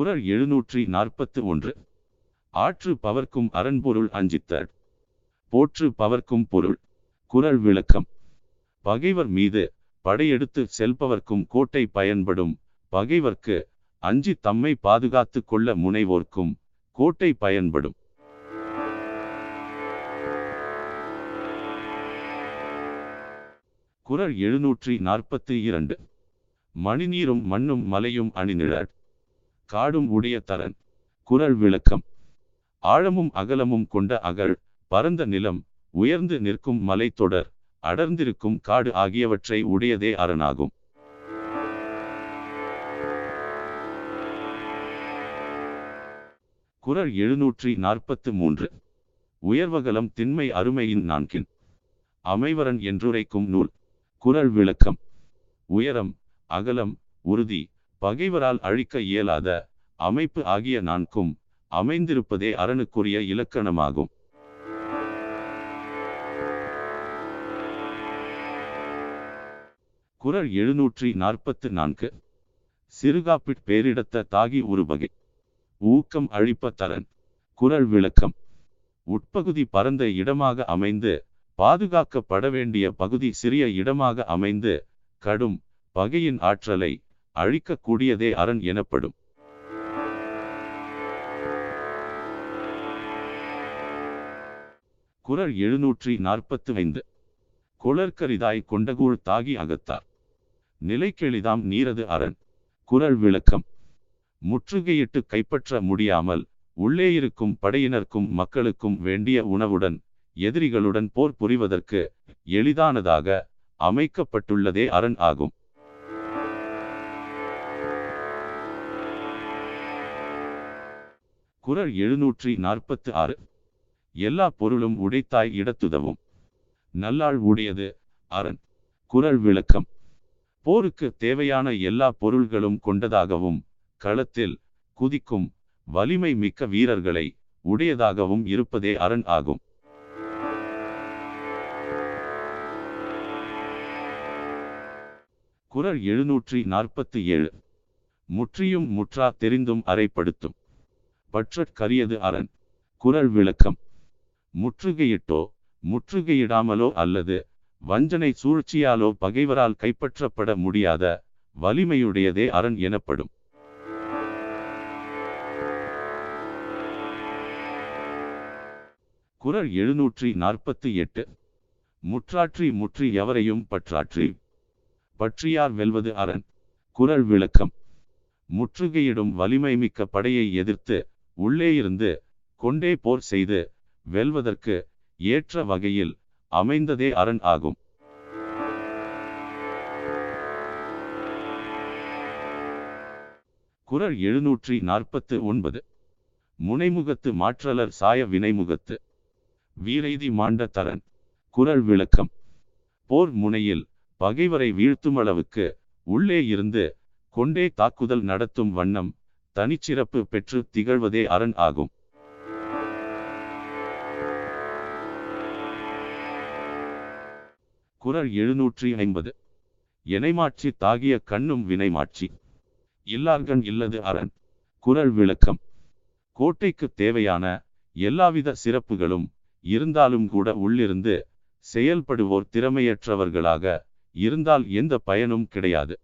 குரல் எழுநூற்றி நாற்பத்து ஒன்று. ஆற்று பவர்க்கும் அரண்பொருள் அஞ்சித்தர் போற்று பவர்க்கும் பொருள். குரல் விளக்கம். பகைவர் மீது படையெடுத்து செல்பவர்க்கும் கோட்டை பயன்படும். பகைவர்க்கு அஞ்சி தம்மை பாதுகாத்து கொள்ள முனைவோர்க்கும் கோட்டை பயன்படும். குரல் எழுநூற்றி நாற்பத்தி இரண்டு. மணிநீரும் மண்ணும் மலையும் அணிநிழற் காடும் உடைய தரன் குரல் விளக்கம். ஆழமும் அகலமும் கொண்ட அகழ் பரந்த நிலம் உயர்ந்து நிற்கும் மலைத்தொடர் அடர்ந்திருக்கும் காடு ஆகியவற்றை உடையதே அரணாகும். குறள் எழுநூற்றி நாற்பத்து மூன்று. உயர்வகலம் திண்மை அருமையின் நான்கின். அமைவரன் என்றுரைக்கும் நூல். குரல் விளக்கம். உயரம் அகலம் உறுதி பகைவரால் அழிக்க இயலாத அமைப்பு ஆகிய நான்கும் அமைந்திருப்பதே அரணுக்குரிய இலக்கணமாகும். குறள் எழுநூற்றி நாற்பத்து நான்கு. சிறுகாப்பிட் பேரிடத்த தாகி உருபகை. ஊக்கம் அழிப்ப தரன். குறள் விளக்கம். உட்பகுதி பரந்த இடமாக அமைந்து பாதுகாக்கப்பட வேண்டிய பகுதி சிறிய இடமாக அமைந்து கடும் பகையின் ஆற்றலை அழிக்கக்கூடியதே அரண் எனப்படும். குறள் எழுநூற்றி நாற்பத்து ஐந்து. குளர்கரிதாய் கொண்டகூழ் தாகி அகத்தார். நிலைக்கெளிதாம் நீரது அரண். குரல் விளக்கம். முற்றுகையிட்டு கைப்பற்ற முடியாமல் உள்ளே இருக்கும் படையினருக்கும் மக்களுக்கும் வேண்டிய உணவுடன் எதிரிகளுடன் போர் புரிவதற்கு எளிதானதாக அமைக்கப்பட்டுள்ளதே அரண் ஆகும். குரல் எழுநூற்றி நாற்பத்து ஆறு எல்லா பொருளும் உடைத்தாய் இடத்துதவும். நல்லாள் உடையது அரண். குரல் விளக்கம். போருக்கு தேவையான எல்லா பொருள்களும் கொண்டதாகவும் களத்தில் குதிக்கும் வலிமை மிக்க வீரர்களை உடையதாகவும் இருப்பதே அரண் ஆகும். குரல் எழுநூற்றி நாற்பத்தி ஏழு முற்றியும் முற்றா தெரிந்தும் அறைப்படுத்தும். பற்றற்கரியது அரண். குரல் விளக்கம். முற்றுகையிட்டோ முற்றுகையிடாமலோ அல்லது வஞ்சனை சூழ்ச்சியாலோ பகைவரால் கைப்பற்றப்பட முடியாத வலிமையுடையதே அரண் எனப்படும். குரல் எழுநூற்றி நாற்பத்தி எட்டு. முற்றாற்றி முற்றி எவரையும் பற்றாற்றி. பற்றியார் வெல்வது அரண். குரல் விளக்கம். முற்றுகையிடும் வலிமை மிக்க படையை எதிர்த்து உள்ளே இருந்து கொண்டே போர் செய்து வெல்வதற்கு ஏற்ற வகையில் அமைந்ததே அரண் ஆகும். குரல் எழுநூற்றி நாற்பத்து ஒன்பது. முனைமுகத்து மாற்றலர் சாய வினைமுகத்து. வீரைதி மாண்ட தரன். குரல் விளக்கம். போர் முனையில் பகைவரை வீழ்த்துமளவுக்கு உள்ளே இருந்து கொண்டே தாக்குதல் நடத்தும் வண்ணம் தனிச்சிறப்பு பெற்று திகழ்வதே அரண் ஆகும். குரல் எழுநூற்றி ஐம்பது. எனைமாட்சி தாகிய கண்ணும் வினைமாட்சி. இல்லார்கண் இல்லது அரண். குரல் விளக்கம். கோட்டைக்கு தேவையான எல்லாவித சிறப்புகளும் இருந்தாலும் கூட உள்ளிருந்து செயல்படுவோர் திறமையற்றவர்களாக இருந்தால் எந்த பயனும் கிடையாது.